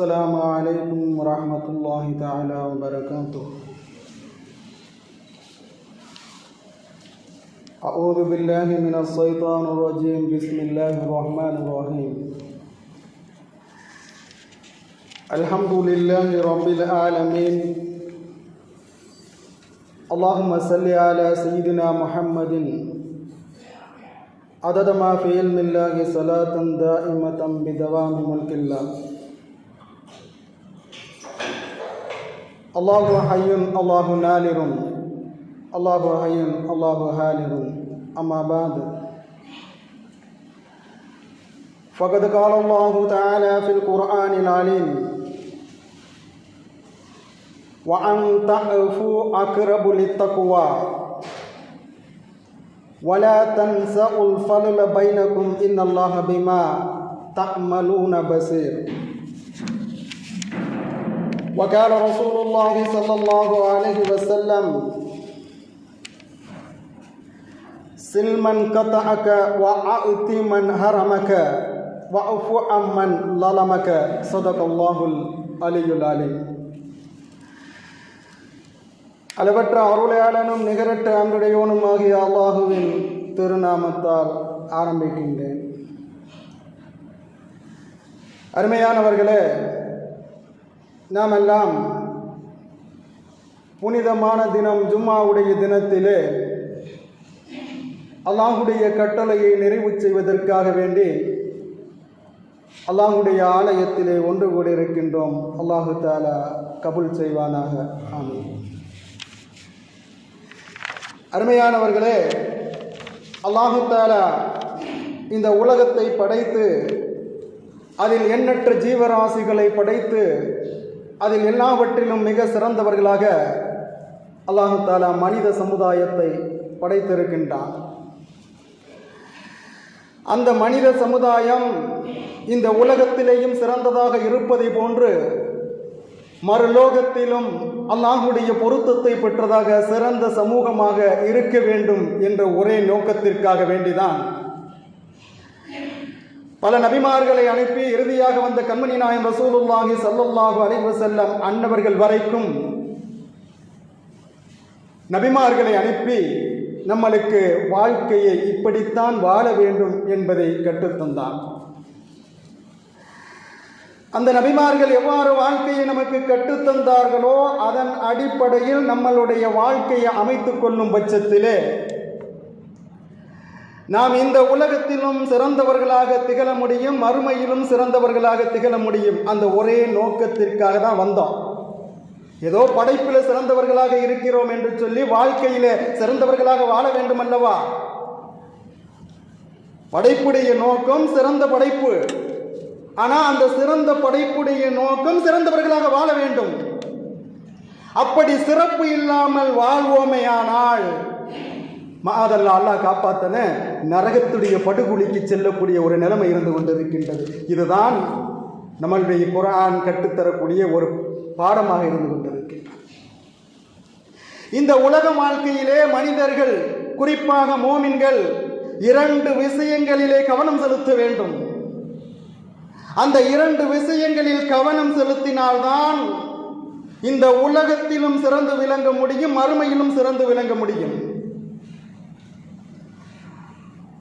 السلام عليكم ورحمة الله تعالى وبركاته. أعوذ بالله من الشيطان الرجيم. بسم الله الرحمن الرحيم. الحمد لله رب العالمين. اللهم صل على سيدنا محمد. عدد ما في علم الله صلاة دائمة بدوام ملك الله. الله حي الله نالر الله حي الله هالر أما بعد فقد قال الله تعالى في القرآن العليم وأن تعفوا أقرب للتقوى ولا تنسوا الفضل بينكم إن الله بما تعملون بصير وقال رسول الله صلى الله عليه وسلم سل من قطعك وأعط من حرمك وأعف عمن ظلمك صدق الله العلي العليم அளவற்ற அருளையாளனும் நிகரற்ற அன்புடையோனும் ஆகிய அல்லாஹுவின் திருநாமத்தால் ஆரம்பிக்கின்றேன் அருமையானவர்களே நாம் எல்லாம் புனிதமான தினம் ஜும்மாவுடைய தினத்திலே அல்லாஹுடைய கட்டளையை நிறைவு செய்வதற்காக வேண்டி அல்லாஹுடைய ஆலயத்திலே ஒன்று கூட இருக்கின்றோம் அல்லாஹு தாலா கபுல் செய்வானாக. ஆமீன். அருமையானவர்களே அல்லாஹு தாலா இந்த உலகத்தை படைத்து அதில் எண்ணற்ற ஜீவராசிகளை படைத்து அதில் எல்லாவற்றிலும் மிக சிறந்தவர்களாக அல்லாஹு தாலா மனித சமுதாயத்தை படைத்திருக்கின்றான். அந்த மனித சமுதாயம் இந்த உலகத்திலேயும் சிறந்ததாக இருப்பதை போன்று மறுலோகத்திலும் அல்லாஹுடைய பொருத்தத்தை பெற்றதாக சிறந்த சமூகமாக இருக்க வேண்டும் என்ற ஒரே நோக்கத்திற்காக வேண்டிதான். பல நபிமார்களை அனுப்பி இறுதியாக வந்த கண்மணி நாயம் ரசூலுல்லாஹி சல்லுல்லாஹு அலைஹி செல்லம் அன்னவர்கள் வரைக்கும் நபிமார்களை அனுப்பி நம்மளுக்கு வாழ்க்கையை இப்படித்தான் வாழ வேண்டும் என்பதை கற்றுத்தந்தான். அந்த நபிமார்கள் எவ்வாறு வாழ்க்கையை நமக்கு கற்றுத்தந்தார்களோ அதன் அடிப்படையில் நம்மளுடைய வாழ்க்கையை அமைத்துக் கொள்ளும் பட்சத்திலே நாம் இந்த உலகத்திலும் சிறந்தவர்களாக திகழ முடியும் மறுமையிலும் சிறந்தவர்களாக திகழ முடியும். அந்த ஒரே நோக்கத்திற்காக தான் வந்தோம். ஏதோ படைப்பில் சிறந்தவர்களாக இருக்கிறோம் என்று சொல்லி வாழ்க்கையில சிறந்தவர்களாக வாழ வேண்டும் அல்லவா படைப்புடைய நோக்கம் சிறந்த படைப்பு. ஆனா அந்த சிறந்த படைப்புடைய நோக்கம் சிறந்தவர்களாக வாழ வேண்டும். அப்படி சிறப்பு இல்லாமல் வாழ்வோமையானால் மாதல்லா அல்லாஹ் காப்பாத்தன. நரகத்துடைய படுகொலிக்கு செல்லக்கூடிய ஒரு நிலைமை இருந்து கொண்டிருக்கின்றது. இதுதான் நம்மளுடைய குரான் கற்றுத்தரக்கூடிய ஒரு பாடமாக இருந்து கொண்டிருக்கின்றது. இந்த உலக வாழ்க்கையிலே மனிதர்கள் குறிப்பாக மோமின்கள் இரண்டு விஷயங்களிலே கவனம் செலுத்த வேண்டும். அந்த இரண்டு விஷயங்களில் கவனம் செலுத்தினால்தான் இந்த உலகத்திலும் சிறந்து விளங்க முடியும் மறுமையிலும் சிறந்து விளங்க முடியும்.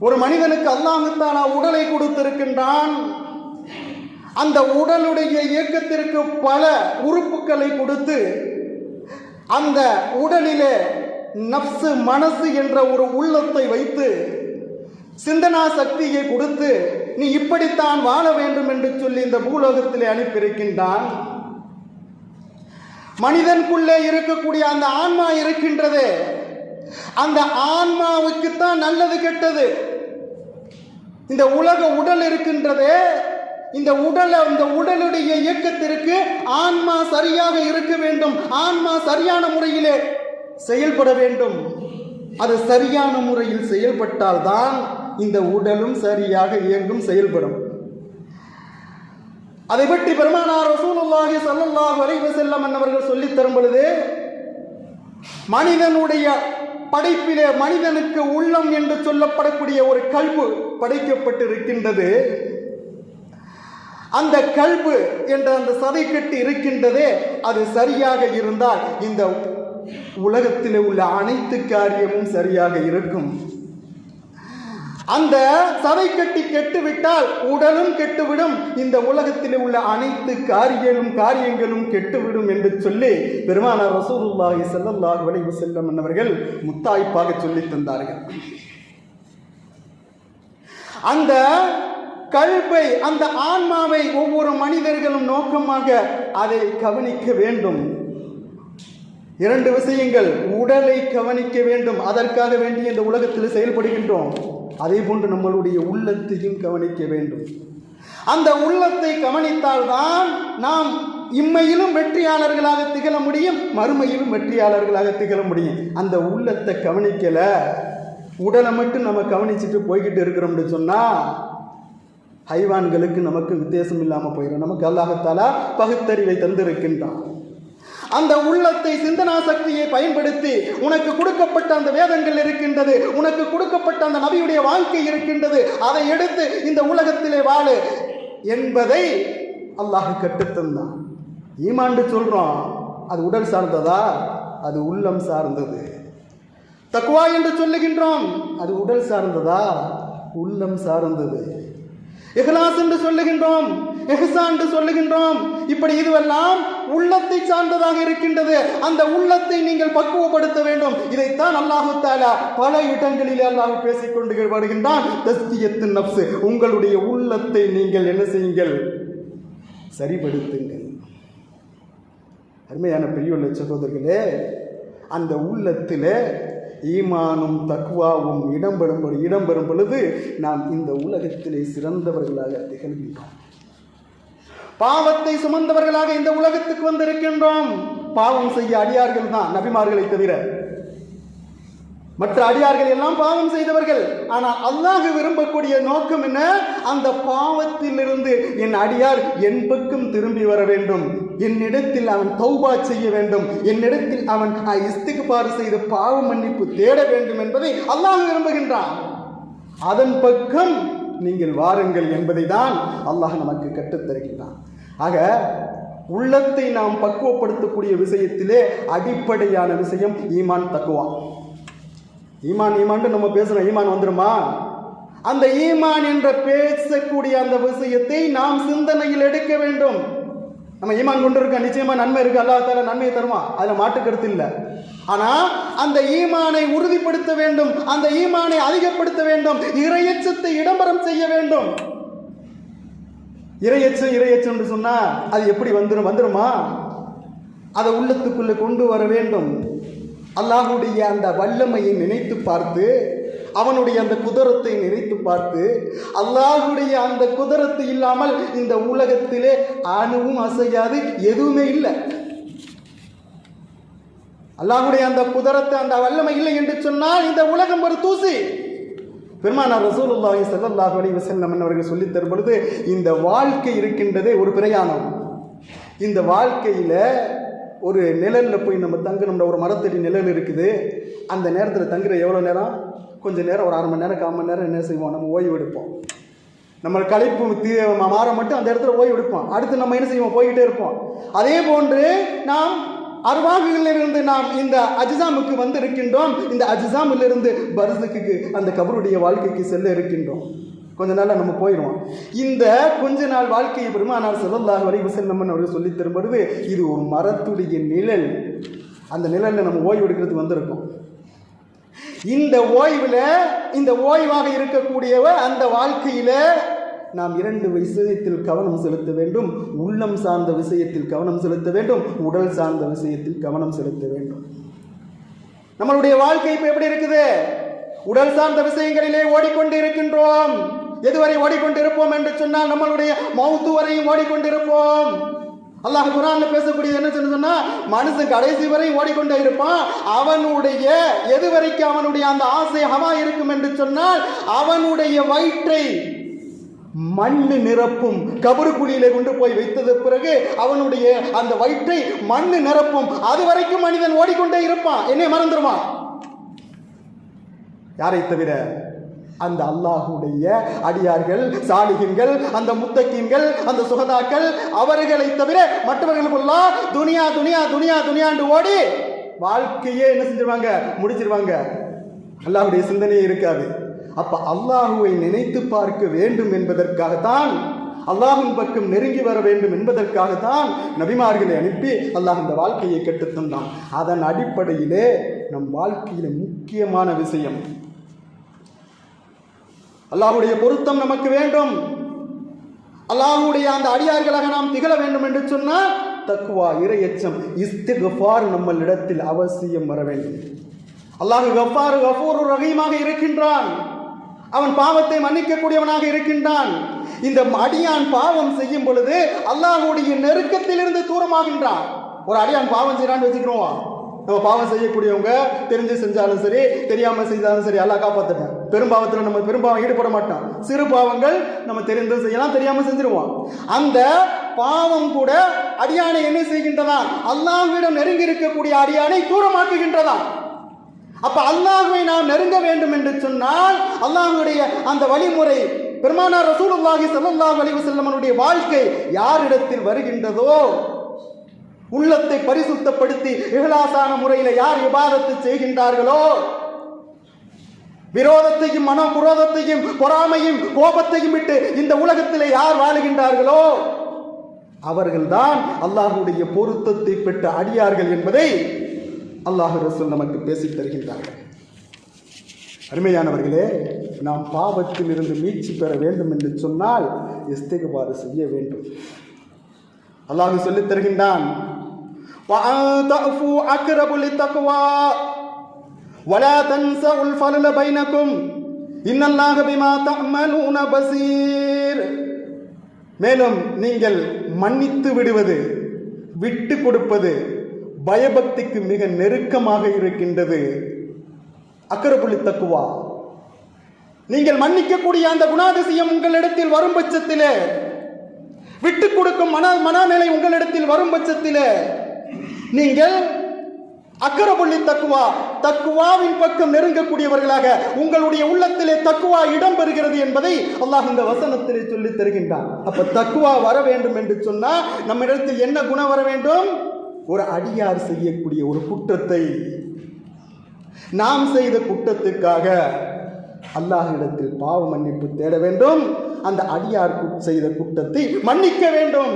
ஒரு மனிதனுக்கு அல்லாஹத்தானா உடலை கொடுத்திருக்கின்றான். அந்த உடலுடைய இயக்கத்திற்கு பல உறுப்புகளை கொடுத்து அந்த உடலிலே நப்சு மனசு என்ற ஒரு உள்ளத்தை வைத்து சிந்தனா சக்தியை கொடுத்து நீ இப்படித்தான் வாழ வேண்டும் என்று சொல்லி இந்த பூலோகத்திலே அனுப்பியிருக்கின்றான். மனிதனுக்குள்ளே இருக்கக்கூடிய அந்த ஆன்மா இருக்கின்றதே அந்த ஆன்மாவுக்குத்தான் நல்லது கெட்டது. இந்த உலக உடல் இருக்கின்றதே இந்த உடலை இந்த உடலுடைய இயக்கத்திற்கு ஆன்மா சரியாக இருக்க வேண்டும். ஆன்மா சரியான முறையிலே செயல்பட வேண்டும். அது சரியான முறையில் செயல்பட்டால் தான் இந்த உடலும் சரியாக இயங்கும் செயல்படும். அதை பற்றி பெருமானார் ரசூலுல்லாஹி ஸல்லல்லாஹு அலைஹி செல்லம் என்னவர்கள் சொல்லித் தரும் பொழுது மனிதனுடைய படைப்பிலே மனிதனுக்கு உள்ளம் என்று சொல்லப்படக்கூடிய ஒரு கல்வு படைக்கப்பட்டிருக்கின்றது. அந்த கல்பு என்ற அந்த சதை கட்டி இருக்கின்றதே அது சரியாக இருந்தால் இந்த உலகத்தில் உள்ள அனைத்து காரியமும் சரியாக இருக்கும். அந்த சதை கட்டி கெட்டுவிட்டால் உடலும் கெட்டுவிடும் இந்த உலகத்தில் உள்ள அனைத்து காரியங்களும் காரியங்களும் கெட்டுவிடும் என்று சொல்லி பெருமானார் ரசூலுல்லாஹி செல்லல்லாஹ் விளைவு செல்லும் அவர்கள் முத்தாய்ப்பாக சொல்லி தந்தார்கள். அந்த கல்பை அந்த ஆன்மாவை ஒவ்வொரு மனிதர்களும் நோக்கமாக அதை கவனிக்க வேண்டும். இரண்டு விஷயங்கள் உடலை கவனிக்க வேண்டும். அதற்காக வேண்டி இந்த உலகத்தில் செயல்படுகின்றோம். அதே போன்று நம்மளுடைய உள்ளத்தையும் கவனிக்க வேண்டும். அந்த உள்ளத்தை கவனித்தால்தான் நாம் இம்மையிலும் வெற்றியாளர்களாக திகழ முடியும் மறுமையிலும் வெற்றியாளர்களாக திகழ முடியும். அந்த உள்ளத்தை கவனிக்கல. உடலை மட்டும் நம்ம கவனிச்சுட்டு போய்கிட்டு இருக்கிறோம்னு சொன்னால் ஹைவான்களுக்கு நமக்கு வித்தியாசம் இல்லாமல் போயிடும் நமக்கு அல்லாஹத்தாலா பகுத்தறிவை தந்திருக்கின்றான். அந்த உள்ளத்தை சிந்தனா சக்தியை பயன்படுத்தி உனக்கு கொடுக்கப்பட்ட அந்த வேதங்கள் இருக்கின்றது உனக்கு கொடுக்கப்பட்ட அந்த நபியுடைய வாழ்க்கை இருக்கின்றது அதை எடுத்து இந்த உலகத்திலே வாழு என்பதை அல்லாஹ் கற்றுத்தந்தான். ஈமாண்டு சொல்றோம் அது உடல் சார்ந்ததா? அது உள்ளம் சார்ந்தது. தக்குவா என்று சொல்லுகின்றோம். அது உடல் சார்ந்ததா? உள்ளம் சார்ந்தது. இஹ்லாஸ் என்று சொல்லுகின்றோம். எஹ்சா என்று சொல்லுகின்றோம். இப்படி இதுவெல்லாம் உள்ளத்தை சார்ந்ததாக இருக்கின்றது. அந்த உள்ளத்தை நீங்கள் பக்குவப்படுத்த வேண்டும். இதைத்தான் அல்லாஹு தாலா பல இடங்களிலே அல்லாஹ் பேசிக் கொண்டு வருகின்றான் தஸ்தியத்து நப்சு உங்களுடைய உள்ளத்தை நீங்கள் என்ன செய்யுங்கள்? சரிபடுத்துங்கள் அருமையான பெரியவள்ள சகோதரர்களே அந்த உள்ளத்திலே ஈமானும் தக்குவாவும் இடம்பெறும் இடம்பெறும் பொழுது நாம் இந்த உலகத்திலே சிறந்தவர்களாக திகழ்கின்றோம். பாவத்தை சுமந்தவர்களாக இந்த உலகத்துக்கு வந்திருக்கின்றோம். பாவம் செய்ய அடியார்கள் தான் நபிமார்களை தவிர. மற்ற அடியார்கள் எல்லாம் பாவம் செய்தவர்கள். ஆனால் அல்லாஹ் விரும்பக்கூடிய நோக்கம் என்ன? அந்த பாவத்திலிருந்து என் அடியார் என் பக்கம் திரும்பி வர வேண்டும். என்னிடத்தில் அவன் தௌபா செய்ய வேண்டும். என்னிடத்தில் அவன் இஸ்திகுபார் செய்து பாவ மன்னிப்பு தேட வேண்டும் என்பதை அல்லாஹ் விரும்புகின்றான். அதன் பக்கம் நீங்கள் வாருங்கள் என்பதை தான் அல்லாஹ் நமக்கு கற்றுத் தருகின்றான் ஆக உள்ளத்தை நாம் பக்குவப்படுத்தக்கூடிய விஷயத்திலே அடிப்படையான விஷயம் ஈமான் தக்குவா. ஈமான் ஈமான்ட்டு நம்ம பேசுகிறோம் ஈமான் வந்துருமா? அந்த ஈமான் என்ற பேசக்கூடிய அந்த விஷயத்தை நாம் சிந்தனையில் எடுக்க வேண்டும். நம்ம ஈமான் கொண்டு இருக்க? நிச்சயமா நன்மை இருக்கு. அல்லாஹ் தால நன்மையை தருவான் அதுல மாட்டுக்கருத்து இல்லை. ஆனா அந்த ஈமானை உறுதிப்படுத்த வேண்டும். அந்த ஈமானை அதிகப்படுத்த வேண்டும். இறையச்சத்தை இடம்பரம் செய்ய வேண்டும். இறையச்சம் இறையச்சம் என்று சொன்னா அது எப்படி வந்துடும் வந்துருமா? அதை உள்ளத்துக்குள்ளே கொண்டு வர வேண்டும். அல்லாஹுடைய அந்த வல்லமையை நினைத்து பார்த்து அவனுடைய அந்த குதிரத்தை நினைத்து பார்த்து அல்லாஹுடைய அந்த குதிரத்து இல்லாமல் இந்த உலகத்திலே அணுவும் அசையாது எதுவுமே இல்லை. அல்லாஹுடைய அந்த குதிரத்தை அந்த வல்லமை இல்லை என்று சொன்னால் இந்த உலகம் ஒரு தூசி. பெருமானார் ரசூலுல்லாஹி ஸல்லல்லாஹு அலைஹி அவர்கள் சொல்லித் தரும் பொழுது இந்த வாழ்க்கை இருக்கின்றதே ஒரு பிரயாணம். இந்த வாழ்க்கையில் ஒரு நிழலில் போய் நம்ம தங்கணும்னா ஒரு மரத்தடி நிழல் இருக்குது. அந்த நேரத்தில் தங்குற எவ்வளோ நேரம்? கொஞ்சம் நேரம் ஒரு அரை மணி நேரம் கால் மணி நேரம் என்ன செய்வோம்? நம்ம ஓய்வு எடுப்போம். நம்ம களைப்பு தீ மாற மட்டும் அந்த இடத்துல ஓய்வு எடுப்போம். அடுத்து நம்ம என்ன செய்வோம்? போய்கிட்டே இருப்போம். அதே போன்று நாம் அருவாகுகளிலிருந்து நாம் இந்த அஜிசாமுக்கு வந்து இருக்கின்றோம் இந்த அஜிசாமிலிருந்து பரிசுக்கு அந்த கபருடைய வாழ்க்கைக்கு செல்ல இருக்கின்றோம். கொஞ்ச நாளில் நம்ம போயிடுவோம். இந்த கொஞ்ச நாள் வாழ்க்கையை பெருமானார் செல்லல்லாஹ் வரை விசல்லம்மன் அவர்கள் சொல்லி தரும்பொழுது இது ஒரு மரத்துடைய நிழல். அந்த நிழலில் நம்ம ஓய்வு எடுக்கிறதுக்கு வந்திருக்கோம். இந்த ஓய்வில் இந்த ஓய்வாக இருக்கக்கூடியவ அந்த வாழ்க்கையில் நாம் இரண்டு விஷயத்தில் கவனம் செலுத்த வேண்டும். உள்ளம் சார்ந்த விஷயத்தில் கவனம் செலுத்த வேண்டும். உடல் சார்ந்த விஷயத்தில் கவனம் செலுத்த வேண்டும். நம்மளுடைய வாழ்க்கை இப்போ எப்படி இருக்குது? உடல் சார்ந்த விஷயங்களிலே ஓடிக்கொண்டு இருக்கின்றோம் எதுவரை ஓடிக்கொண்டிருப்போம் என்று சொன்னால் நம்மளுடைய மௌத்து வரையும் ஓடிக்கொண்டிருப்போம். அல்லாஹ் குரான்ல பேசக்கூடியது என்ன சொன்னா மனுஷன் கடைசி வரை ஓடிக்கொண்டே இருப்பான். அவனுடைய எது வரைக்கும் அவனுடைய அந்த ஆசை ஹவா இருக்கும் என்று சொன்னால் அவனுடைய வயிற்றை மண்ணு நிரப்பும் கபரு குழியிலே கொண்டு போய் வைத்தது பிறகு அவனுடைய அந்த வயிற்றை மண்ணு நிரப்பும். அது வரைக்கும் மனிதன் ஓடிக்கொண்டே இருப்பான். என்னை மறந்துடுவான் யாரை தவிர அந்த அல்லாஹுடைய அடியார்கள் சாலிகின்கள் அந்த முத்தகீன்கள் அந்த சுகதாக்கள் அவர்களை தவிர மற்றவர்களுக்கெல்லாம் துனியா துனியா துனியா துனியாண்டு ஓடி வாழ்க்கையே என்ன செஞ்சிருவாங்க? முடிச்சிருவாங்க. அல்லாஹுடைய சிந்தனையே இருக்காது. அப்ப அல்லாஹுவை நினைத்து பார்க்க வேண்டும் என்பதற்காகத்தான் அல்லாஹின் பக்கம் நெருங்கி வர வேண்டும் என்பதற்காகத்தான் நபிமார்களை அனுப்பி அல்லாஹ் இந்த வாழ்க்கையை கற்றுத்தந்தான். அதன் அடிப்படையிலே நம் வாழ்க்கையில முக்கியமான விஷயம் அல்லாஹுடைய பொருத்தம் நமக்கு வேண்டும். அல்லாஹுடைய அந்த அடியார்களாக நாம் திகழ வேண்டும் என்று சொன்னால் தக்குவா இரையச்சம் இஸ்திகஃபார் நம்மளிடத்தில் அவசியம் வர வேண்டும். அல்லாஹ் கஃபார் கஃபூர் ரஹீமாக இருக்கின்றான். அவன் பாவத்தை மன்னிக்கக்கூடியவனாக இருக்கின்றான். இந்த அடியான் பாவம் செய்யும் பொழுது அல்லாஹுடைய நெருக்கத்திலிருந்து தூரமாகின்றான். ஒரு அடியான் பாவம் செய்யறான்னு வச்சுக்கிறோம் நம்ம பாவம் செய்யக்கூடியவங்க தெரிஞ்சு செஞ்சாலும் சரி தெரியாமல் செஞ்சாலும் சரி எல்லாம் காப்பாற்றுவேன் பெரும்பாவத்தில் நம்ம பெரும்பாவம் ஈடுபட மாட்டோம். சிறு பாவங்கள் நம்ம தெரிந்து செய்யலாம் தெரியாமல் செஞ்சிருவோம். அந்த பாவம் கூட அடியானை என்ன செய்கின்றதா? அல்லாஹ்விடம் நெருங்கி இருக்கக்கூடிய அடியானை தூரமாக்குகின்றதான் அப்ப அல்லாஹுவை நாம் நெருங்க வேண்டும் என்று சொன்னால் அல்லாஹுடைய அந்த வழிமுறை பெருமானார் ரசூலுல்லாஹி ஸல்லல்லாஹு அலைஹி வஸல்லமனுடைய வாழ்க்கை யாரிடத்தில் வருகின்றதோ உள்ளத்தை பரிசுத்தப்படுத்தி இகலாசான முறையில் யார் விவாதத்தை செய்கின்றார்களோ? விரோதத்தையும் மன புரோதத்தையும் பொறாமையும் கோபத்தையும் விட்டு இந்த உலகத்திலே யார் வாழுகின்றார்களோ? அவர்கள்தான் அல்லாஹுடைய பொருத்தத்தை பெற்ற அடியார்கள் என்பதை அல்லாஹ் ரசூல் நமக்கு பேசித் தருகின்றார்கள். அருமையானவர்களே நாம் பாவத்தில் இருந்து மீட்சி பெற வேண்டும் என்று சொன்னால் இஸ்திகபாறு செய்ய வேண்டும். அல்லாஹு சொல்லித் தருகின்றான் وَأَن تَعْفُوا أَقْرَبُ لِلتَّقْوَى وَلَا تَنسَوُا الْفَضْلَ بَيْنَكُمْ إِنَّ اللَّهَ بِمَا تَعْمَلُونَ بَصِيرٌ மேலும் நீங்கள் மன்னித்து விடுவது விட்டு கொடுப்பது பயபக்திக்கு மிக நெருக்கமாக இருக்கின்றது அக்கரப்புள்ளி தக்குவா நீங்கள் மன்னிக்கக்கூடிய அந்த குணாதிசயம் உங்களிடத்தில் வரும் பட்சத்திலே விட்டு கொடுக்கும் மன மனநிலை உங்களிடத்தில் வரும் பட்சத்திலே நீங்கள் அக்கரபுள்ளி தக்குவா தக்குவாவின் பக்கம் நெருங்கக்கூடியவர்களாக உங்களுடைய உள்ளத்திலே தக்குவா இடம் பெறுகிறது என்பதை அல்லாஹ் இந்த வசனத்திலே சொல்லி தருகின்றான். அப்ப தக்குவா வர வேண்டும் என்று சொன்னா நம்ம இடத்தில் என்ன குணம் வர வேண்டும்? ஒரு அடியார் செய்யக்கூடிய ஒரு குற்றத்தை. நாம் செய்த குற்றத்துக்காக அல்லாஹிடத்தில் பாவ மன்னிப்பு தேட வேண்டும். அந்த அடியார் செய்த குற்றத்தை மன்னிக்க வேண்டும்.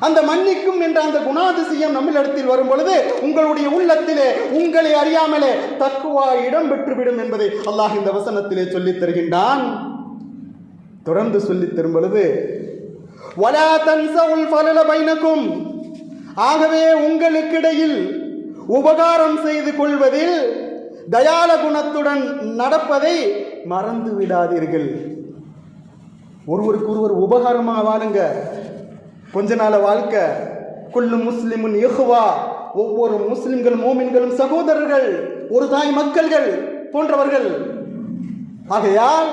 அந்த மன்னிக்கும் என்ற அந்த குணாதிசயம் நம்மளிடத்தில் வரும் பொழுது உங்களுடைய உள்ளத்திலே உங்களை அறியாமலே தக்குவா இடம் பெற்றுவிடும் என்பதை அல்லாஹ் இந்த வசனத்திலே சொல்லித் தருகின்றான். தொடர்ந்து சொல்லித் தரும் பொழுது வலா தன்சவுல் பலல பைனக்கும். ஆகவே உங்களுக்கிடையில் உபகாரம் செய்து கொள்வதில் தயால குணத்துடன் நடப்பதை மறந்து விடாதீர்கள் ஒருவருக்கு ஒருவர் உபகாரமாக வாழுங்க. கொஞ்ச நாள வாழ்க்கை. குல்லு முஸ்லிமுன் இஹ்வா. ஒவ்வொரு முஸ்லிம்கள் மோமின்களும் சகோதரர்கள் ஒரு தாய் மக்கள்கள் போன்றவர்கள். ஆகையால்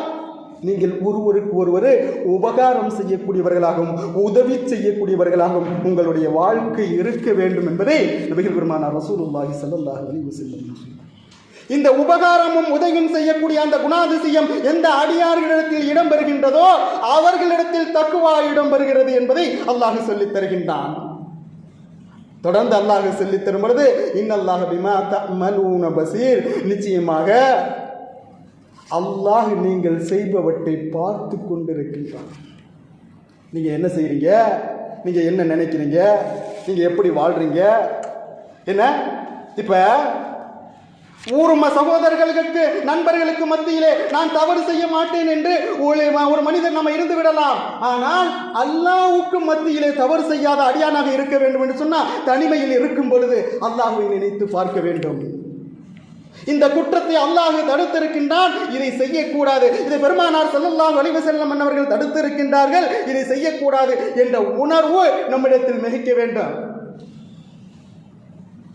நீங்கள் ஒருவருக்கு ஒருவர் உபகாரம் செய்யக்கூடியவர்களாகவும் உதவி செய்யக்கூடியவர்களாகவும் உங்களுடைய வாழ்க்கை இருக்க வேண்டும் என்பதை நபிகள் பெருமானார் ரசூலுல்லாஹி ஸல்லல்லாஹு அலைஹி வஸல்லம் இந்த உபகாரமும் உதவியும் செய்யக்கூடிய அந்த குணாதிசயம் எந்த அடியார்களிடத்தில் இடம்பெறுகின்றதோ அவர்களிடத்தில் தக்குவா இடம்பெறுகிறது என்பதை அல்லாஹ் சொல்லித் தருகின்றான். தொடர்ந்து அல்லாஹ் சொல்லி தரும் பொழுது இன்னல்லாஹ் பிமா தமலூன பசீர். நிச்சயமாக அல்லாஹ் நீங்கள் செய்பவற்றை பார்த்து கொண்டிருக்கின்றான். நீங்கள் என்ன செய்கிறீங்க நீங்கள் என்ன நினைக்கிறீங்க? நீங்கள் எப்படி வாழ்கிறீங்க என்ன? இப்போ ஊர்ம சகோதரர்களுக்கு நண்பர்களுக்கு மத்தியிலே நான் தவறு செய்ய மாட்டேன் என்று ஒரு ஒரு மனிதன் நம்ம இருந்து விடலாம். ஆனால் அல்லாஹ்வுக்கு மத்தியிலே தவறு செய்யாத அடியானாக இருக்க வேண்டும் என்று சொன்னால் தனிமையில் இருக்கும் பொழுது அல்லாஹுவை நினைத்து பார்க்க வேண்டும். இந்த குற்றத்தை அல்லாஹ் தடுத்திருக்கின்றான். இதை செய்யக்கூடாது. இதை பெருமானார் செல்லல்லாம் வலிவு செல்லம் அவர்கள் தடுத்திருக்கின்றார்கள். இதை செய்யக்கூடாது என்ற உணர்வு நம்மிடத்தில் மிகிக்க வேண்டும்.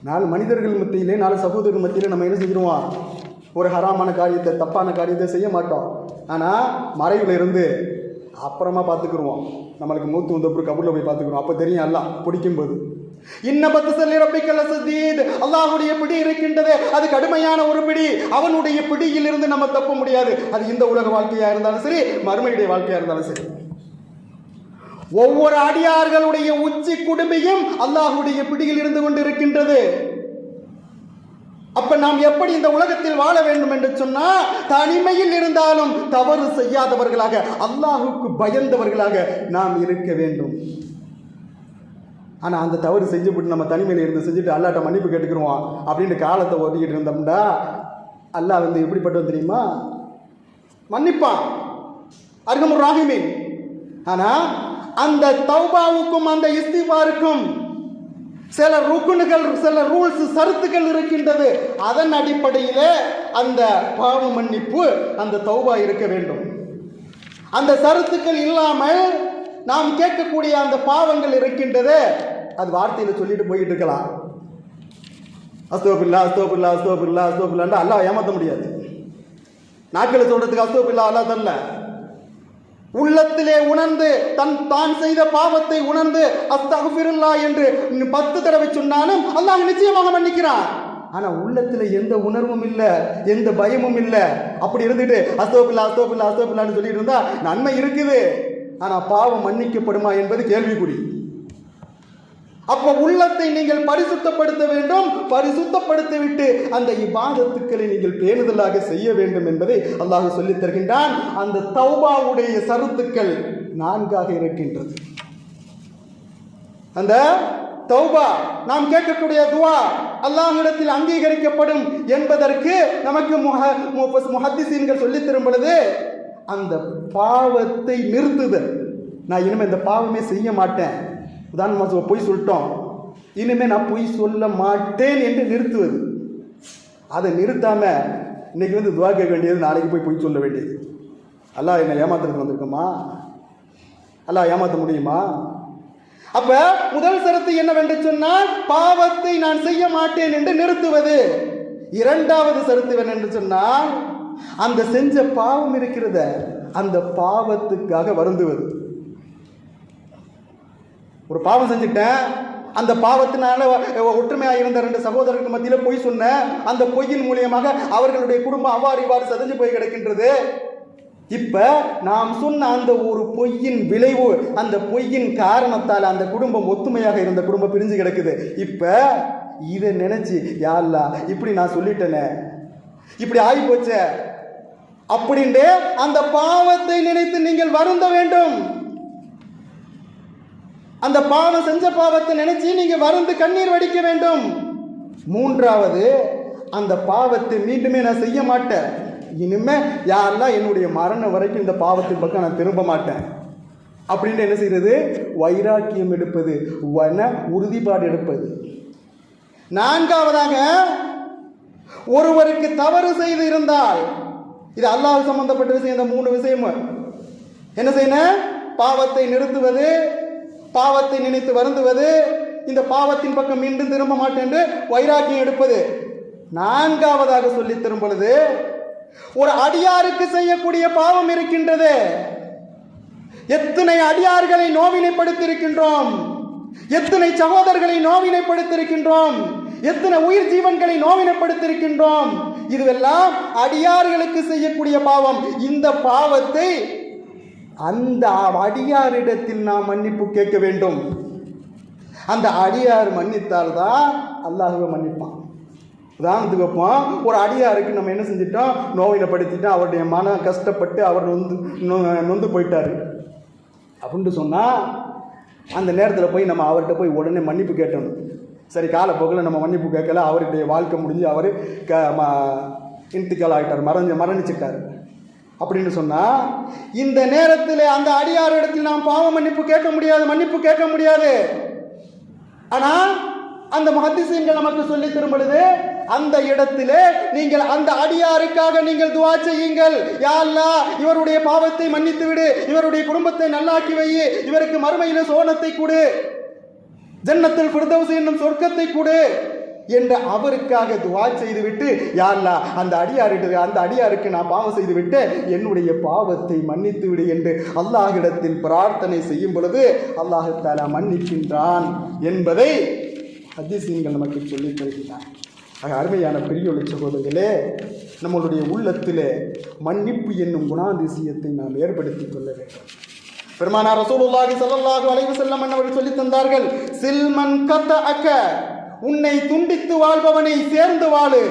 நாலு மனிதர்கள் மத்தியிலே நாலு சகோதரர்கள் மத்தியிலே நம்ம என்ன செஞ்சிருவோம் ஒரு ஹராமான காரியத்தை தப்பான காரியத்தை செய்ய மாட்டோம். ஆனால் மறைவில் இருந்து அப்புறமா பார்த்துக்குருவோம். நம்மளுக்கு மூத்து வந்த அப்புறம் கபூரில் போய் பார்த்துக்குறோம் அப்போ தெரியும் எல்லாம் பிடிக்கும்போது. இன்ன பத்து சொல்லி ரப்பிக்கல சதீத் அல்லாஹுடைய பிடி இருக்கின்றது. அது கடுமையான ஒரு பிடி. அவனுடைய பிடியில் இருந்து நம்ம தப்ப முடியாது. அது இந்த உலக வாழ்க்கையா இருந்தாலும் சரி மறுமையுடைய வாழ்க்கையா இருந்தாலும் சரி. ஒவ்வொரு அடியார்களுடைய உச்சி குடுமையும் அல்லாஹுடைய பிடியில் இருந்து கொண்டிருக்கின்றது. அப்ப நாம் எப்படி இந்த உலகத்தில் வாழ வேண்டும் என்று சொன்னா தனிமையில் இருந்தாலும் தவறு செய்யாதவர்களாக அல்லாஹுக்கு பயந்தவர்களாக நாம் இருக்க வேண்டும். ஆனால் அந்த தவறு செஞ்சுவிட்டு நம்ம தனிமையில் இருந்து செஞ்சுட்டு அல்லாட்ட மன்னிப்பு கேட்டுக்கிறோம் அப்படின்னு காலத்தை ஒதுக்கிட்டு இருந்தோம்னா அல்லாஹ் வந்து எப்படிப்பட்டவன் தெரியுமா? மன்னிப்பான். அருகமுர் ராகிமீன் ஆனால் அந்த தௌபாவுக்கும் அந்த இஸ்திபாருக்கும் சில ருக்குனுகள் சில ரூல்ஸ் சருத்துக்கள் இருக்கின்றது. அதன் அடிப்படையிலே அந்த பாவ மன்னிப்பு அந்த தௌபா இருக்க வேண்டும். அந்த சருத்துக்கள் இல்லாமல் நாம் கேட்கக்கூடிய அந்த பாவங்கள் இருக்கின்றது. அது வார்த்தையில் சொல்லிட்டு போயிட்டு இருக்கலாம். அஸ்தோபில்லா அஸ்தோபில்லா அஸ்தோபில்லா அஸ்தோபில்லான்னு அல்லா ஏமாற்ற முடியாது. நாட்களை சொல்றதுக்கு அஸ்தோபில்லா அல்லா தரல. உள்ளத்திலே உணர்ந்து தன் தான் செய்த பாவத்தை உணர்ந்து அஸ்தகுபிருல்லா என்று பத்து தடவை சொன்னாலும் அல்லாஹ் நிச்சயமாக மன்னிக்கிறான். ஆனா உள்ளத்துல எந்த உணர்வும் இல்ல எந்த பயமும் இல்ல. அப்படி இருந்துட்டு அஸ்தோபில்லா அஸ்தோபில்லா அஸ்தோபில்லான்னு சொல்லிட்டு இருந்தா நன்மை இருக்குது. ஆனா பாவம் மன்னிக்கப்படுமா என்பது கேள்விக்குறி. அப்ப உள்ளத்தை நீங்கள் பரிசுத்தப்படுத்த வேண்டும் பரிசுத்தப்படுத்தி விட்டு அந்த இபாதத்துக்களை நீங்கள் பேணுதலாக செய்ய வேண்டும் என்பதை அல்லாஹ் சொல்லித் தருகின்றான். அந்த தௌபாவுடைய சருத்துக்கள் நான்காக இருக்கின்றது. அந்த தௌபா நாம் கேட்கக்கூடிய துவா அல்லாஹிடத்தில் அங்கீகரிக்கப்படும் என்பதற்கு நமக்கு முஹத்திசீன்கள் சொல்லித் தரும் பொழுது அந்த பாவத்தை நிறுத்துதல். நான் இனிமேல் இந்த பாவமே செய்ய மாட்டேன். உதாரணமாக சொல்ல பொய் சொல்லிட்டோம். இனிமேல் நான் பொய் சொல்ல மாட்டேன் என்று நிறுத்துவது. அதை நிறுத்தாமல் இன்றைக்கி வந்து துவா கேட்க வேண்டியது நாளைக்கு போய் பொய் சொல்ல வேண்டியது. அல்லாஹ் என்னை ஏமாத்துறதுக்கு வந்திருக்கோமா? அல்லாஹ் ஏமாற்ற முடியுமா? அப்ப முதல் சரத்து என்னவென்று சொன்னால் பாவத்தை நான் செய்ய மாட்டேன் என்று நிறுத்துவது. இரண்டாவது சருத்து என்று சொன்னால் அந்த செஞ்ச பாவம் இருக்கிறத அந்த பாவத்துக்காக வருந்துவது. ஒரு பாவம் செஞ்சுட்டேன். அந்த பாவத்தினால ஒற்றுமையாக இருந்த ரெண்டு சகோதரர்கள் மத்தியில் பொய் சொன்னேன். அந்த பொய்யின் மூலியமாக அவர்களுடைய குடும்பம் அவ்வாறு இவ்வாறு சதஞ்சு போய் கிடக்கின்றது. இப்ப நாம் சொன்ன அந்த ஒரு பொய்யின் விளைவு அந்த பொய்யின் காரணத்தால் அந்த குடும்பம் ஒத்துமையாக இருந்த குடும்பம் பிரிஞ்சு கிடக்குது. இப்ப இதை நினைச்சு யாருலா இப்படி நான் சொல்லிட்டேனே. இப்படி ஆகி போச்சே அப்படின்ட்டு அந்த பாவத்தை நினைத்து நீங்கள் வருந்த வேண்டும். அந்த பாவம் செஞ்ச பாவத்தை நினைச்சு நீங்க வருந்து கண்ணீர் வடிக்க வேண்டும். மூன்றாவது அந்த பாவத்தை மீண்டுமே நான் செய்ய மாட்டேன். இனிமே யாரெல்லாம் என்னுடைய மரணம் வரைக்கும் இந்த பாவத்தின் பக்கம் நான் திரும்ப மாட்டேன். அப்படின்னு என்ன செய்யறது வைராக்கியம் எடுப்பது வன உறுதிப்பாடு எடுப்பது. நான்காவதாக ஒருவருக்கு தவறு செய்து இருந்தால் இது அல்லாஹ் சம்பந்தப்பட்ட விஷயம் இந்த மூணு விஷயமும். என்ன செய்யணும்? பாவத்தை நிறுத்துவது பாவத்தை நினைத்து வருந்துவது இந்த பாவத்தின் பக்கம் மீண்டும் திரும்ப மாட்டேன் என்று வைராக்கியம் எடுப்பது. நான்காவதாக சொல்லி தரும் பொழுது ஒரு அடியாருக்கு செய்யக்கூடிய பாவம் இருக்கின்றது. எத்தனை அடியார்களை நோவினைப்படுத்தியிருக்கின்றோம். எத்தனை சகோதரர்களை நோவினைப்படுத்தியிருக்கின்றோம். எத்தனை உயிர் ஜீவன்களை நோவினைப்படுத்தியிருக்கின்றோம். இதுவெல்லாம் அடியார்களுக்கு செய்யக்கூடிய பாவம். இந்த பாவத்தை அந்த அடியாரிடத்தில் நாம் மன்னிப்பு கேட்க வேண்டும். அந்த அடியார் மன்னித்தால் தான் அல்லாஹுவை மன்னிப்பான். உதாரணத்துக்கு வைப்போம் ஒரு அடியாருக்கு நம்ம என்ன செஞ்சிட்டோம்? நோயினப்படுத்திட்டோம் அவருடைய மனம் கஷ்டப்பட்டு அவர் நொந்து நொ- நொந்து போயிட்டாரு. அப்படின்ட்டு சொன்னால் அந்த நேரத்தில் போய் நம்ம அவர்கிட்ட போய் உடனே மன்னிப்பு கேட்டணும். சரி காலப்போக்கில் நம்ம மன்னிப்பு கேட்கல அவருடைய வாழ்க்கை முடிஞ்சு அவர் க ம இன்திக்கால் ஆகிட்டார் மறைஞ்சு மரணிச்சிட்டார். அப்படின்னு சொன்னால் இந்த நேரத்தில் அந்த அடியாரிடத்தில் நாம் பாவ மன்னிப்பு கேட்க முடியாது மன்னிப்பு கேட்க முடியாது. ஆனால் அந்த மஹத்திசீன்கள் நமக்கு சொல்லி தரும் பொழுது அந்த இடத்திலே நீங்கள் அந்த அடியாருக்காக நீங்கள் துவா செய்யுங்கள். யா இவருடைய பாவத்தை மன்னித்து விடு இவருடைய குடும்பத்தை நல்லாக்கி வை இவருக்கு மறுமையில சோனத்தை கொடு. ஜன்னத்தில் ஃபிர்தௌஸ் என்னும் சொர்க்கத்தை கொடு. என்று அவருக்காக துவா செய்துவிட்டு யார்லா அந்த அடியாருக்கு அந்த அடியாருக்கு நான் பாவம் செய்துவிட்டு என்னுடைய பாவத்தை மன்னித்து விடு என்று அல்லாஹிடத்தில் பிரார்த்தனை செய்யும் பொழுது அல்லாஹு தாலா மன்னிக்கின்றான் என்பதை ஹதீசீன்கள் நமக்கு சொல்லித் தருகிறார் ஆக அருமையான பெரியோளி சகோதரர்களே நம்மளுடைய உள்ளத்தில் மன்னிப்பு என்னும் குணாதிசயத்தை நாம் ஏற்படுத்திக் கொள்ள வேண்டும். பெருமானார் ரசூலுல்லாஹி ஸல்லல்லாஹு அலைஹி வஸல்லம் அவர்கள் சொல்லித் தந்தார்கள் சில்மன் கத்த அக்க உன்னை துண்டித்து வாழ்பவனை சேர்ந்து வாழு.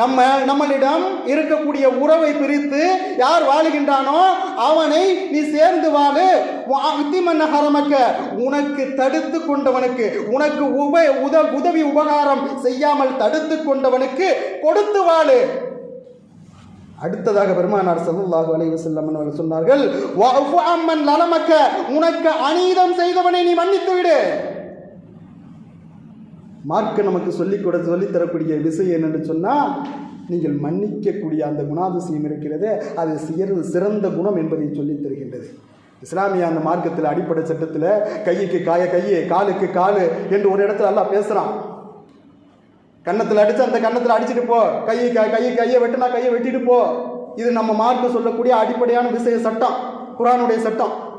நம்ம நம்மளிடம் இருக்கக்கூடிய உறவை பிரித்து யார் வாழுகின்றானோ அவனை நீ சேர்ந்து வாழு. ஹரமக்க உனக்கு தடுத்து கொண்டவனுக்கு உனக்கு உப உத உதவி உபகாரம் செய்யாமல் தடுத்து கொண்டவனுக்கு கொடுத்து வாழு. அடுத்ததாக பெருமானார் சல்லுல்லாஹு அலைஹி வஸல்லம் அவர்கள் சொன்னார்கள் வஅஃபு அம்மன் லலமக்க உனக்கு அநீதம் செய்தவனை நீ மன்னித்து விடு. மார்க்க நமக்கு சொல்லிக் கொடு சொல்லித் தரக்கூடிய விஷயம் என்னென்னு சொன்னால் நீங்கள் மன்னிக்கக்கூடிய அந்த குணாதிசயம் இருக்கிறது அது சிற சிறந்த குணம் என்பதை சொல்லித் தருகின்றது. இஸ்லாமிய அந்த மார்க்கத்தில் அடிப்படை சட்டத்தில் கைக்கு காய கையே காலுக்கு காலு என்று ஒரு இடத்துல எல்லாம் பேசுகிறான் கன்னத்தில் அடித்து அந்த கன்னத்தில் அடிச்சிட்டு போ. கையை க- கையை கையை வெட்டினா கையை வெட்டிட்டு போ. இது நம்ம மார்க்க சொல்லக்கூடிய அடிப்படையான விஷய சட்டம் குரானுடைய சட்டம்.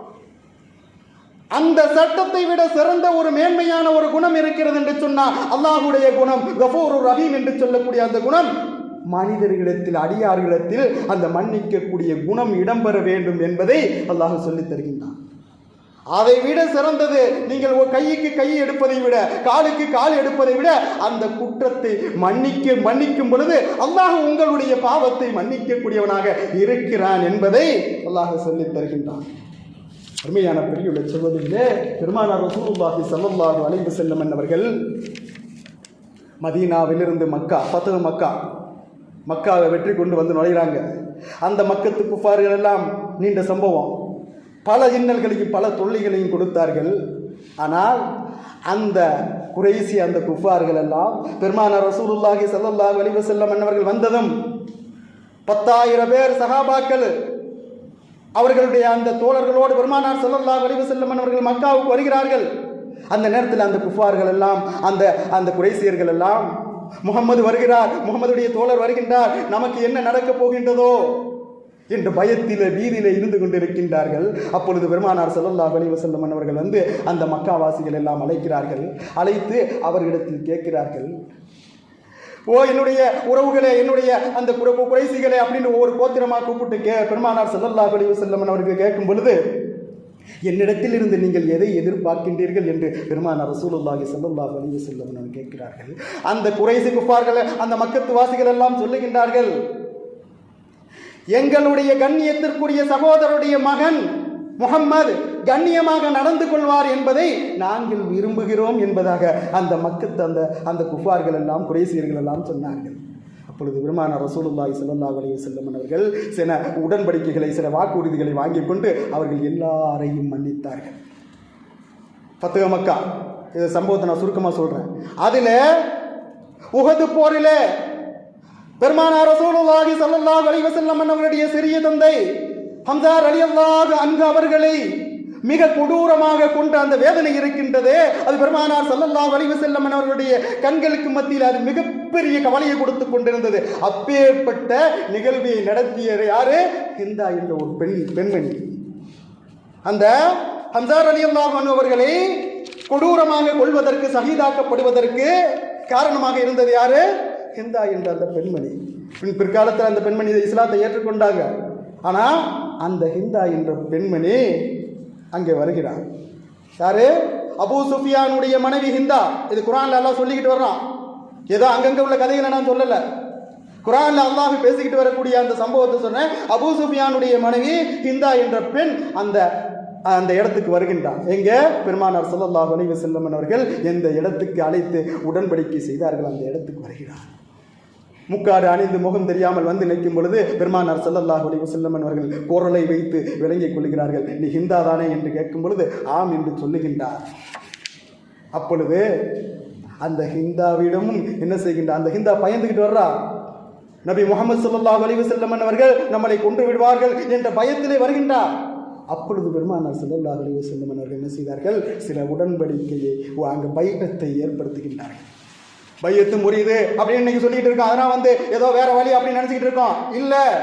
அந்த சட்டத்தை விட சிறந்த ஒரு மேன்மையான ஒரு குணம் இருக்கிறது என்று சொன்னால் அல்லாஹுடைய குணம் கஃபூரு ரஹீம் என்று சொல்லக்கூடிய அந்த குணம். மனிதர்களிடத்தில் அடியார்களிடத்தில் அந்த மன்னிக்கக்கூடிய குணம் இடம்பெற வேண்டும் என்பதை அல்லாஹ் சொல்லித் தருகின்றான். அதை விட சிறந்தது நீங்கள் கைக்கு கை எடுப்பதை விட காலுக்கு கால் எடுப்பதை விட அந்த குற்றத்தை மன்னிக்க மன்னிக்கும் பொழுது அல்லாஹ் உங்களுடைய பாவத்தை மன்னிக்கக்கூடியவனாக இருக்கிறான் என்பதை அல்லாஹ் சொல்லித் தருகின்றான். அருமையான பெரியுள்ள சொல்வதிலே பெருமானார் ரசூலுல்லாஹி ஸல்லல்லாஹு அலைஹி செல்லும் என்னவர்கள் மதீனாவிலிருந்து மக்கா பத்து மக்கா மக்காவை வெற்றி கொண்டு வந்து நுழைகிறாங்க அந்த மக்கத்து குஃபார்கள் எல்லாம் நீண்ட சம்பவம். பல இன்னல்களையும் பல தொல்லைகளையும் கொடுத்தார்கள். ஆனால் அந்த குறைசி அந்த குஃபார்கள் எல்லாம் பெருமானார் ரசூலுல்லாஹி ஸல்லல்லாஹு அலைவு வஸல்லம் என்னவர்கள் வந்ததும் பத்தாயிரம் பேர் சகாபாக்கள் அவர்களுடைய அந்த தோழர்களோடு பெருமானார் செல்லல்லா வலிவு வஸல்லம் அவர்கள் மக்காவுக்கு வருகிறார்கள். அந்த நேரத்தில் அந்த குஃபார்கள் எல்லாம் அந்த அந்த குறைசியர்கள் எல்லாம் முகம்மது வருகிறார் முகமதுடைய தோழர் வருகின்றார் நமக்கு என்ன நடக்கப் போகின்றதோ என்று பயத்தில வீதியில இருந்து கொண்டிருக்கின்றார்கள். அப்பொழுது பெருமானார் செல்லல்லா வலிவு வஸல்லம் அவர்கள் வந்து அந்த மக்காவாசிகள் எல்லாம் அழைக்கிறார்கள். அழைத்து அவர்களிடத்தில் கேட்கிறார்கள் ஓ என்னுடைய உறவுகளே என்னுடைய அந்த குறை குறைசிகளே அப்படின்னு ஒவ்வொரு கோத்திரமாக கூப்பிட்டு கே பெருமானார் செல்லல்லா கழிவு வஸல்லம் அவர்கள் கேட்கும் பொழுது என்னிடத்தில் இருந்து நீங்கள் எதை எதிர்பார்க்கின்றீர்கள் என்று பெருமானார் ரசூலுல்லாஹி ஸல்லல்லாஹு அலைஹி வஸல்லம் அவர்கள் கேட்கிறார்கள். அந்த குறைசி குப்பார்களை அந்த மக்கத்து வாசிகள் எல்லாம் சொல்லுகின்றார்கள் எங்களுடைய கண்ணியத்திற்குரிய சகோதரருடைய மகன் முகம்மது கண்ணியமாக நடந்து கொள்வார் என்பதை நாங்கள் விரும்புகிறோம் என்பதாக அந்த மக்கள் அந்த அந்த குஃபார்கள் எல்லாம் குறைசியர்கள் எல்லாம் சொன்னார்கள். அப்பொழுது பெருமான ரசூலுல்லாய் ஸல்லல்லாஹு அலைஹி வஸல்லம் அவர்கள் சில உடன்படிக்கைகளை சில வாக்குறுதிகளை வாங்கிக் கொண்டு அவர்கள் எல்லாரையும் மன்னித்தார்கள். பத்துக மக்கா. இந்த சம்பவத்தை நான் சுருக்கமாக சொல்கிறேன் அதில் உகது போரிலே பெருமானார் ரசூலுல்லாஹி ஸல்லல்லாஹு அலைஹி வஸல்லம் அவர்களுடைய சிறிய தந்தை ஹம்சார் அலி அல்லாஹ் அன்ஹு அவர்களை மிக கொடூரமாக கொண்ட அந்த வேதனை இருக்கின்றதே. அது பெருமானார் சல்லல்லா வலிவு வஸல்லம் அவர்களுடைய கண்களுக்கு மத்தியில் அது மிகப்பெரிய கவலையை கொடுத்து கொண்டிருந்தது. அப்பேற்பட்ட நிகழ்வை நடத்திய யாரு? ஹிந்தா என்ற ஒரு பெண் பெண்மணி. அந்த ஹம்சார் அலி அல்லாஹன் அவர்களை கொடூரமாக கொள்வதற்கு சகிதாக்கப்படுவதற்கு காரணமாக இருந்தது யாரு? ஹிந்தா என்ற அந்த பெண்மணி. பின் பிற்காலத்தில் அந்த பெண்மணி இஸ்லாத்தை ஏற்றுக்கொண்டாங்க. ஆனால் அந்த ஹிந்தா என்ற பெண்மணி அங்கே வருகிறார் யாரு? அபு சுஃபியானுடைய மனைவி ஹிந்தா. இது குரான்ல எல்லாம் சொல்லிக்கிட்டு வர்றான். ஏதோ அங்கங்க உள்ள கதைகளை நான் சொல்லல. குரான்ல அல்லாஹ் பேசிக்கிட்டு வரக்கூடிய அந்த சம்பவத்தை சொன்னேன் அபு சுஃபியானுடைய மனைவி ஹிந்தா என்ற பெண் அந்த அந்த இடத்துக்கு வருகின்றான். எங்க? பெருமானார் சொல்லல்லா அலைஹி வஸல்லம் அவர்கள் எந்த இடத்துக்கு அழைத்து உடன்படிக்கை செய்தார்கள் அந்த இடத்துக்கு வருகிறார். முக்காடு அணிந்து முகம் தெரியாமல் வந்து நிற்கும் பொழுது பெருமானார் ஸல்லல்லாஹு அலைஹி வஸல்லம் அவர்கள் குரலை வைத்து விளங்கிக் கொள்கிறார்கள். நீ ஹிந்தா தானே என்று கேட்கும் பொழுது ஆம் என்று சொல்லுகின்றார். அப்பொழுது அந்த ஹிந்தாவிடமும் என்ன செய்கின்றார் அந்த ஹிந்தா பயந்துகிட்டு வர்றா. நபி முகமது ஸல்லல்லாஹு வலிவு செல்லம்மன் அவர்கள் நம்மளை கொன்று விடுவார்கள் என்ற பயத்திலே வருகின்றார். அப்பொழுது பெருமானார் ஸல்லல்லாஹு வலிவு செல்லமன் அவர்கள் என்ன செய்தார்கள்? சில உடன்படிக்கையை அங்கு பயணத்தை ஏற்படுத்துகின்றார்கள். பையத்து முறியுது அப்படின்னு இன்னைக்கு சொல்லிட்டு இருக்கோம் அதெல்லாம் வந்து ஏதோ வேற வழி அப்படின்னு நினைச்சுக்கிட்டு இருக்கோம் இல்ல.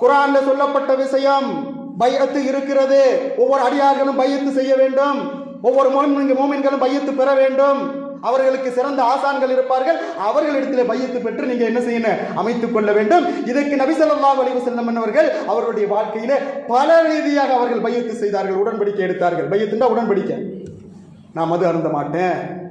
குரான்ல சொல்லப்பட்ட விஷயம் பையத்து இருக்கிறது. ஒவ்வொரு அடியார்களும் பையத்து செய்ய வேண்டும். ஒவ்வொரு மோமின்களும் பையத்து பெற வேண்டும். அவர்களுக்கு சிறந்த ஆசான்கள் இருப்பார்கள். அவர்களிடத்தில் பையத்து பெற்று நீங்க என்ன செய்யணும்? அமைத்துக் கொள்ள வேண்டும். இதற்கு நபிசல்லா வலிவு செல்லம் அவர்கள் அவருடைய வாழ்க்கையில பல ரீதியாக அவர்கள் பையத்து செய்தார்கள். உடன்படிக்கை எடுத்தார்கள். பையத்துண்டா உடன்படிக்கை. நான் மது அருந்த மாட்டேன்.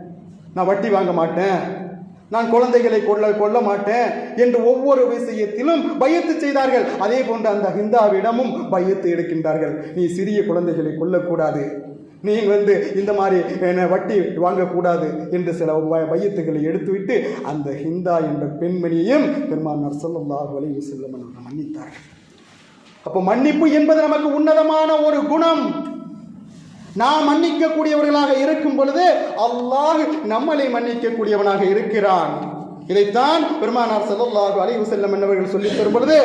நான் வட்டி வாங்க மாட்டேன். நான் குழந்தைகளை கொள்ள கொள்ள மாட்டேன் என்று ஒவ்வொரு விஷயத்திலும் பயத்து செய்தார்கள். அதே போன்று அந்த ஹிந்தாவிடமும் பயத்து எடுக்கின்றார்கள். நீ சிறிய குழந்தைகளை கொல்லக்கூடாது. நீ வந்து இந்த மாதிரி என்ன, வட்டி வாங்கக்கூடாது என்று சில ப- பையத்துகளை எடுத்துவிட்டு அந்த ஹிந்தா என்ற பெண்மணியையும் பெருமானார் ஸல்லல்லாஹு வலிவு செல்லும் மன்னித்தார்கள். அப்போ மன்னிப்பு என்பது நமக்கு உன்னதமான ஒரு குணம். நாம் மன்னிக்கக்கூடியவர்களாக இருக்கும் பொழுது அல்லாஹ் நம்மளை மன்னிக்கக்கூடியவனாக இருக்கிறான். இதைத்தான் பெருமானார் ஸல்லல்லாஹு அலைவு செல்லம் என்பவர்கள் சொல்லித் தரும் பொழுது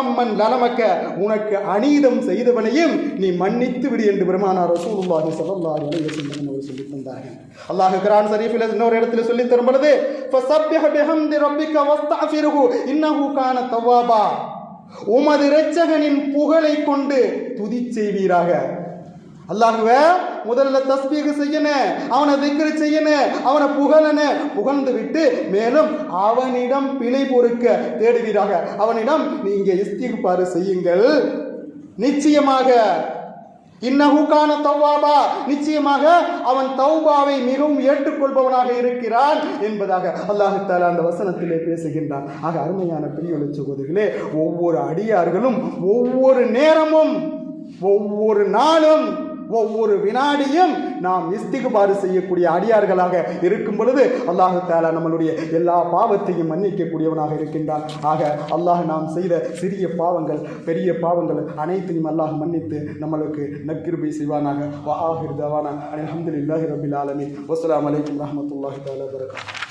அம்மன் நலமக்க உனக்கு அநீதம் செய்தவனையும் நீ மன்னித்து விடு என்று பெருமானார் ரசூலுல்லாஹி ஸல்லல்லாஹு அலைவு செல்லம் அவர்கள் சொல்லி தந்தார்கள். அல்லாஹ் குர்ஆன் ஷரீஃபில் இன்னொரு இடத்துல சொல்லித் தரும் பொழுது ஃபஸப்பிஹ் பிஹம்தி ரப்பிக்க வஸ்தஃபிருஹு இன்னஹு கான தவ்வாபா. உமது இரட்சகனின் புகழை கொண்டு துதி செய்வீராக. அல்லாஹுவ முதல்ல தஸ்பீக செய்யணும் அவனை திக்ரு செய்யணும் அவனை புகழனு புகழ்ந்து விட்டு மேலும் அவனிடம் பிழை பொறுக்க தேடுவீராக. அவனிடம் நீங்க இஸ்திக்பாரு செய்யுங்கள். நிச்சயமாக இன்னஹுக்கான தௌவாபா. நிச்சயமாக அவன் தௌபாவை மிகவும் ஏற்றுக்கொள்பவனாக இருக்கிறான் என்பதாக அல்லாஹு தாலா அந்த வசனத்திலே பேசுகின்றான். ஆக அருமையான பிரியொலி சகோதரிகளே ஒவ்வொரு அடியார்களும் ஒவ்வொரு நேரமும் ஒவ்வொரு நாளும் ஒவ்வொரு வினாடியும் நாம் இஸ்திகுபாறு செய்யக்கூடிய அடியார்களாக இருக்கும் பொழுது அல்லாஹு தாலா நம்மளுடைய எல்லா பாவத்தையும் மன்னிக்கக்கூடியவனாக இருக்கின்றான். ஆக அல்லாஹ் நாம் செய்த சிறிய பாவங்கள் பெரிய பாவங்கள் அனைத்தையும் அல்லாஹ் மன்னித்து நம்மளுக்கு நக்கிருபை செய்வானாக. வஹாஹிர் தவானா. அலமதுல்லாஹி ரபில் ஆலமி வசலாம் அலைக்கும் ரஹமத்துல்லாஹி தாலா வபரகாத்துஹு